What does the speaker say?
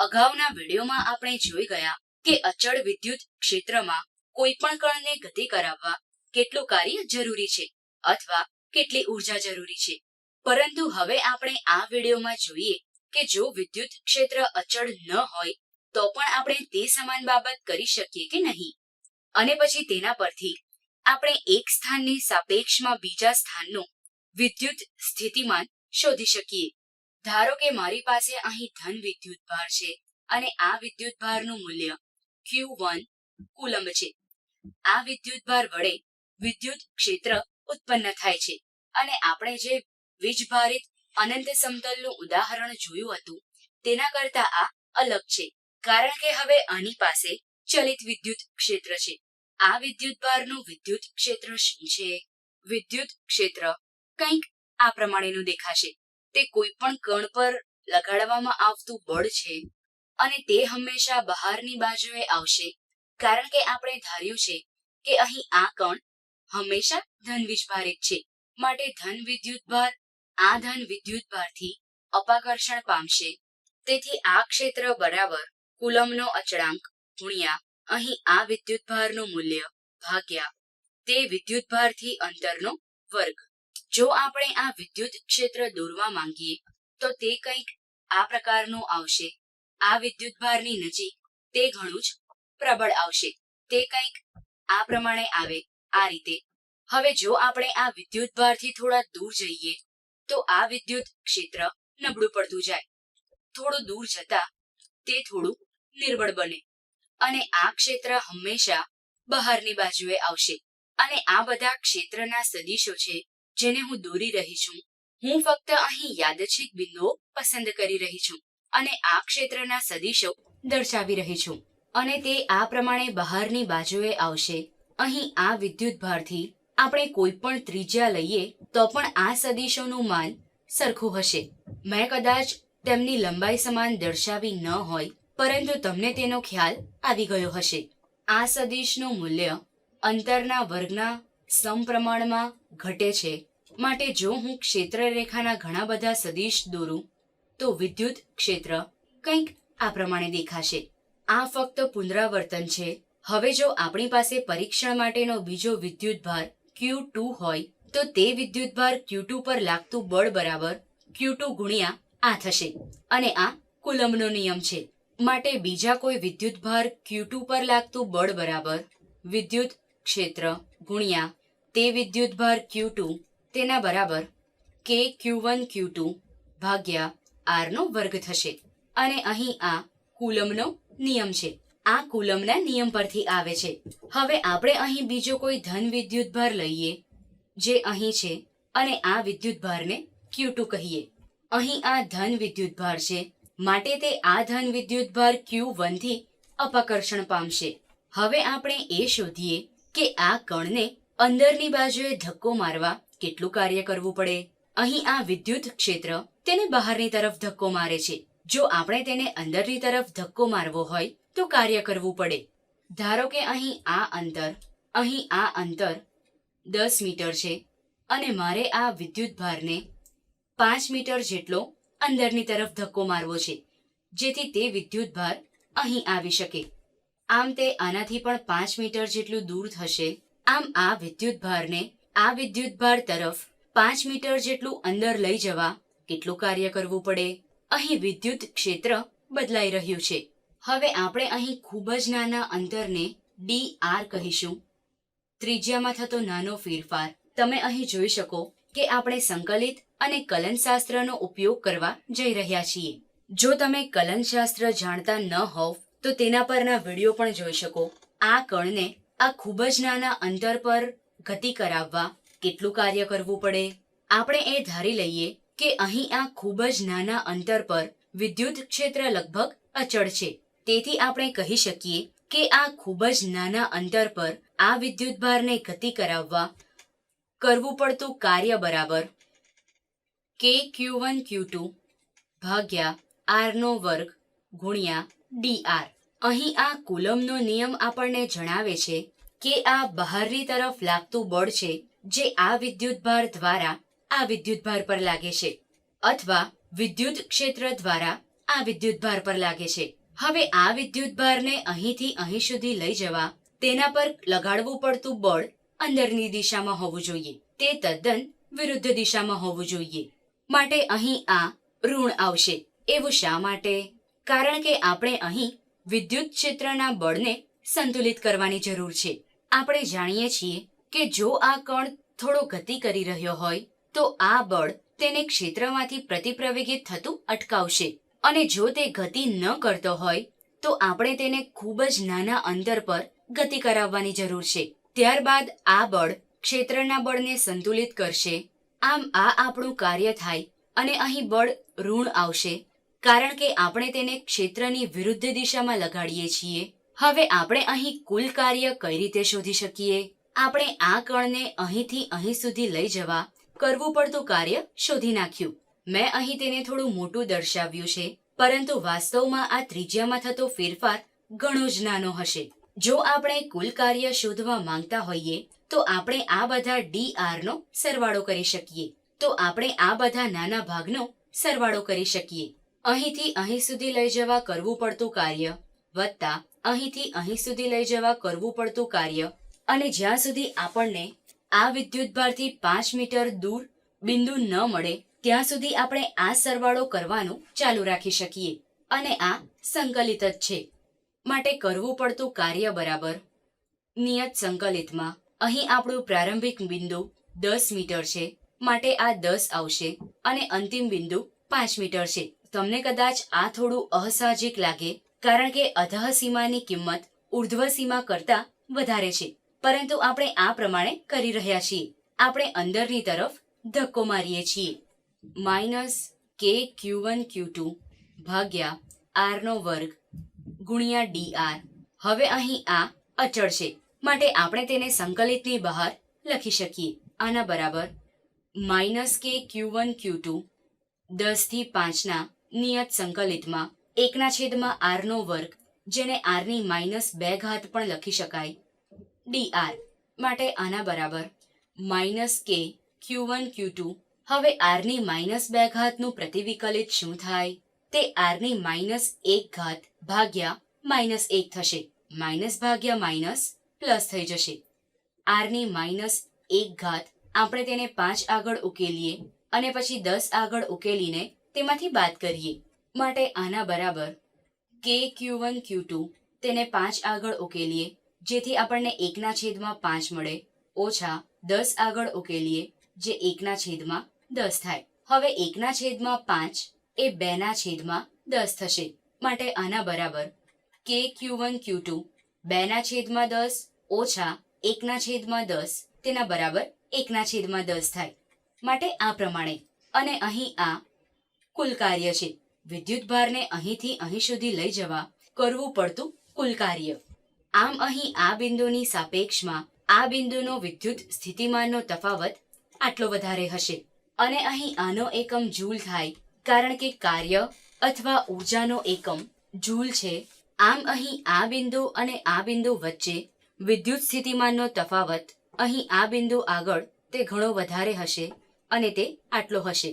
અગાઉના વિડીયોમાં આપણે જોઈ ગયા કે અચળ વિદ્યુત ક્ષેત્રમાં કોઈ પણ કણને ગતિ કરાવવા કેટલું કાર્ય જરૂરી છે અથવા કેટલી ઊર્જા જરૂરી છે. પરંતુ હવે આપણે આ વિડીયોમાં જોઈએ કે જો વિદ્યુત ક્ષેત્ર અચળ ન હોય, તો પણ આપણે તે સમાન બાબત કરી શકીએ કે નહીં? અને પછી તેના પરથી આપણે એક સ્થાનની સાપેક્ષમાં બીજા સ્થાનનું વિદ્યુત સ્થિતિમાન શોધી શકીએ. ધારો કે મારી પાસે અહીં ધન વિદ્યુત ભાર છે અને આ વિદ્યુત ભારનું મૂલ્ય ક્યુ વન છે. આ વિદ્યુત ભાર વડે વિદ્યુત ક્ષેત્ર ઉત્પન્ન થાય છે. અને આપણે જે વીજભારિત અનંત સમતલનું ઉદાહરણ જોયું હતું, તેના કરતા આ અલગ છે. કારણ કે હવે આની પાસે ચલિત વિદ્યુત ક્ષેત્ર છે. આ વિદ્યુત ભારનું વિદ્યુત ક્ષેત્ર શું છે? વિદ્યુત ક્ષેત્ર કંઈક આ પ્રમાણેનું દેખાશે. તે કોઈ પણ કણ પર લગાડવામાં આવતું બળ છે અને તે હંમેશા બહારની બાજુએ આવશે. કારણ કે આપણે ધાર્યું છે કે અહીં આ કણ હંમેશા ધન વીજભારિત છે. માટે ધન વિદ્યુત ભાર આ ધન વિદ્યુત ભારથી અપાકર્ષણ પામશે. તેથી આ ક્ષેત્ર બરાબર કુલમનો અચળાંક ગુણ્યા અહીં આ વિદ્યુત ભારનું મૂલ્ય ભાગ્યા તે વિદ્યુત ભારથી અંતરનો વર્ગ. જો આપણે આ વિદ્યુત ક્ષેત્ર દોરવા માંગીએ, તો તે કંઈક આ પ્રકારનું આવશે. આ વિદ્યુત ભારની નજીક તે ઘણું જ પ્રબળ આવશે. તે કંઈક આ પ્રમાણે આવે આ રીતે. હવે જો આપણે આ વિદ્યુત ભારથી થોડા દૂર જઈએ, તો આ વિદ્યુત ક્ષેત્ર નબળું પડતું જાય. થોડું દૂર જતા તે થોડું નિર્બળ બને અને આ ક્ષેત્ર હંમેશા બહારની બાજુએ આવશે. અને આ બધા ક્ષેત્રના સદીશો છે જેને હું દોરી રહી છું. હું ફક્ત અહીં યાદચ્છિક બિંદુઓ પસંદ કરી રહી છું અને આ ક્ષેત્રના સદિશો દર્શાવી રહી છું. અને તે આ પ્રમાણે બહારની બાજુએ આવશે. અહીં આ વિદ્યુત ભારથી આપણે કોઈ પણ ત્રિજ્યા લઈએ તો પણ આ સદિશોનું માન સરખું હશે. મેં કદાચ તેમની લંબાઈ સમાન દર્શાવી ન હોય, પરંતુ તમને તેનો ખ્યાલ આવી ગયો હશે. આ સદિશનું મૂલ્ય અંતરના વર્ગના સમપ્રમાણમાં ઘટે છે. માટે જો હું ક્ષેત્ર રેખાના ઘણા બધા સદીશ દોરું, તો વિદ્યુત ક્ષેત્ર કંઈક આ પ્રમાણે દેખાશે. આ ફક્ત પુનરાવર્તન છે. હવે જો આપણી પાસે પરીક્ષણ માટેનો બીજો વિદ્યુત ભાર ક્યુ ટુ હોય, તો તે વિદ્યુત ભાર ક્યુ ટુ પર લાગતું બળ બરાબર ક્યુ ટુ ગુણ્યા આ થશે. અને આ કુલમનો નિયમ છે. માટે બીજા કોઈ વિદ્યુત ભાર ક્યુ ટુ પર લાગતું બળ બરાબર વિદ્યુત ક્ષેત્ર ગુણ્યા તે વિદ્યુત ભાર ક્યુ ટુ તેના બરાબર કે ક્યુ વન, ક્યુ ટુ ભાગ્યા આરનો વર્ગ થશે. અને અહીં આ કુલમનો નિયમ છે. આ કુલમના નિયમ પરથી આવે છે. હવે આપણે અહીં બીજો કોઈ ધન વિદ્યુતભાર લઈએ, જે અહીં છે, અને આ વિદ્યુત ભારને ક્યુ ટુ કહીએ. અહીં આ ધન વિદ્યુત ભાર છે. માટે તે આ ધન વિદ્યુતભાર ક્યુ વનથી અપકર્ષણ પામશે. હવે આપણે એ શોધીએ કે આ કણને અંદરની બાજુએ ધક્કો મારવા કેટલું કાર્ય કરવું પડે? અહીં આ વિદ્યુત ક્ષેત્ર તેને બહારની તરફ ધક્કો મારે છે. જો આપણે તેને અંદરની તરફ ધક્કો મારવો હોય, તો કાર્ય કરવું પડે. ધારો કે અહીં આ અંતર, અહીં આ અંતર દસ મીટર છે અને મારે આ વિદ્યુત ભારને પાંચ મીટર જેટલો અંદરની તરફ ધક્કો મારવો છે, જેથી તે વિદ્યુત ભાર અહીં આવી શકે. આમ તે આનાથી પણ પાંચ મીટર જેટલું દૂર થશે. આમ આ વિદ્યુત ભારને આ વિદ્યુત ભાર તરફ પાંચ મીટર જેટલું અંદર લઈ જવા કેટલું કાર્ય કરવું પડે? અહીં વિદ્યુત ક્ષેત્ર બદલાઈ રહ્યું છે. હવે આપણે અહીં ખૂબ જ નાના અંતરને ડી આર કહીશું. ત્રિજ્યામાં થતો નાનો ફેરફાર. તમે અહીં જોઈ શકો કે આપણે સંકલિત અને કલનશાસ્ત્રનો ઉપયોગ કરવા જઈ રહ્યા છીએ. જો તમે કલનશાસ્ત્ર જાણતા ન હોવ, તો તેના પરના વીડિયો પણ જોઈ શકો. આ કણને આ ખૂબ જ નાના અંતર પર ગતિ કરાવવા કેટલું કાર્ય કરવું પડે? આપણે એ ધારી લઈએ કે અહીં આ ખૂબ જ નાના અંતર પર વિદ્યુત ક્ષેત્ર લગભગ અચળ છે. તેથી આપણે કહી શકીએ કે આ ખૂબ જ નાના અંતર પર આ વિદ્યુત ભારને ગતિ કરાવવા કરવું પડતું કાર્ય બરાબર કે ક્યુ વન ક્યુ ટુ ભાગ્યા આરનો વર્ગ ગુણ્યા ડી આર. અહીં આ કુલમનો નિયમ આપણને જણાવે છે કે આ બહારની તરફ લાગતું બળ છે, જે આ વિદ્યુતભાર દ્વારા આ વિદ્યુતભાર પર લાગે છે, અથવા વિદ્યુત ક્ષેત્ર દ્વારા આ વિદ્યુતભાર પર લાગે છે. હવે આ વિદ્યુતભારને અહીંથી અહીં સુધી લઈ જવા, તેના પર લગાડવું પડતું બળ અંદરની દિશામાં હોવું જોઈએ. તે તદ્દન વિરુદ્ધ દિશામાં હોવું જોઈએ. માટે અહીં આ ઋણ આવશે. એવું શા માટે? કારણ કે આપણે અહીં વિદ્યુત ક્ષેત્રના બળને સંતુલિત કરવાની જરૂર છે. આપણે જાણીએ છીએ કે જો આ કણ થોડો ગતિ કરી રહ્યો હોય, તો આ બળ તેને ક્ષેત્રમાંથી પ્રતિપ્રવેગિત થતું અટકાવશે. અને જો તે ગતિ ન કરતો હોય, તો આપણે તેને ખૂબ જ નાના અંતર પર ગતિ કરાવવાની જરૂર છે. ત્યારબાદ આ બળ ક્ષેત્રના બળને સંતુલિત કરશે. આમ આ આપણું કાર્ય થાય અને અહીં બળ ઋણ આવશે. કારણ કે આપણે તેને ક્ષેત્રની વિરુદ્ધ દિશામાં લગાડીએ છીએ. હવે આપણે અહીં કુલ કાર્ય કઈ રીતે શોધી શકીએ? આપણે આ કણને અહીંથી અહીં સુધી લઈ જવા કરવું પડતું કાર્ય શોધી નાખ્યું. મેં અહીં તેને થોડું મોટું દર્શાવ્યું છે, પરંતુ વાસ્તવમાં આ ત્રિજ્યામાં થતો ફેરફાર ઘણો જ નાનો હશે. જો આપણે કુલ કાર્ય શોધવા માંગતા હોઈએ, તો આપણે આ બધા ડી આરનો સરવાળો કરી શકીએ. તો આપણે આ બધા નાના ભાગનો સરવાળો કરી શકીએ. અહીંથી અહીં સુધી લઈ જવા કરવું પડતું કાર્ય વત્તા અહીંથી અહીં સુધી લઈ જવા કરવું પડતું કાર્ય અને જ્યાં સુધી આપણને આ વિદ્યુતભારથી પાંચ મીટર દૂર બિંદુ ન મળે, ત્યાં સુધી આપણે આ સરવાળો કરવાનું ચાલુ રાખી શકીએ અને આ સંકલિત જ છે. માટે કરવું પડતું કાર્ય બરાબર. નિયત સંકલિતમાં અહીં આપણું પ્રારંભિક બિંદુ દસ મીટર છે, માટે આ દસ આવશે અને અંતિમ બિંદુ પાંચ મીટર છે. તમને કદાચ આ થોડું અસાહજિક લાગે કારણ કે અધઃ સીમાની કિંમત ઉર્ધ્વ સીમા કરતા વધારે છે. પરંતુ આપણે આ પ્રમાણે કરી રહ્યા છીએ. આપણે અંદરની તરફ ધક્કો મારીએ છીએ. માઇનસ કે ક્યુ વન, ક્યુ ટુ ભાગ્યા આરનો વર્ગ ગુણ્યા ડી આર. હવે અહીં આ અચળ છે. માટે આપણે તેને સંકલિતની બહાર લખી શકીએ. આના બરાબર માઇનસ કે ક્યુ વન, ક્યુ ટુ દસથી પાંચના નિયત સંકલિતમાં એકના છેદમાં આરનો વર્ગ, જેને આરની માઇનસ બે ઘાત પણ લખી શકાય. ડી આર માટે આના બરાબર. માઇનસ કે ક્યુ વન, ક્યુ ટુ. હવે આરની માઇનસ બે ઘાતનું પ્રતિવિકલિત શું થાય? તે આરની માઇનસ એક ઘાત ભાગ્યા માઇનસ એક થશે. માઇનસ ભાગ્યા માઇનસ પ્લસ થઈ જશે. આરની માઇનસ એક ઘાત આપણે તેને પાંચ આગળ ઉકેલીએ અને પછી દસ આગળ ઉકેલીને તેમાંથી બાદ કરીએ. માટે આના બરાબર કે ક્યુ વન ક્યુ ટુ તેને પાંચ આગળ ઉકેલીએ, જેથી આપણને એકના છેદમાં પાંચ મળે. ઓછા દસ આગળ ઉકેલીએ, જે એકના છેદમાં દસ થાય. હવે એકના છેદમાં પાંચ એ બેના છેદમાં દસ થશે. માટે આના બરાબર કે ક્યુ વન ક્યુ ટુ બેના છેદમાં દસ, ઓછા એકના છેદમાં દસ તેના બરાબર એકના છેદમાં દસ થાય. માટે આ પ્રમાણે. અને અહીં આ કુલ કાર્ય છે. વિદ્યુતભારને અહીંથી અહીં સુધી લઈ જવા કરવું પડતું કુલ કાર્ય. આમ અહીં આ બિંદુની સાપેક્ષમાં આ બિંદુનો વિદ્યુત સ્થિતિમાનનો તફાવત આટલો વધારે હશે. અને અહીં આનો એકમ જૂલ થાય કારણ કે કાર્ય અથવા ઊર્જાનો એકમ જૂલ છે. આમ અહીં આ બિંદુ અને આ બિંદુ વચ્ચે વિદ્યુત સ્થિતિમાનનો તફાવત અહીં આ બિંદુ આગળ તે ઘણો વધારે હશે અને તે આટલો હશે.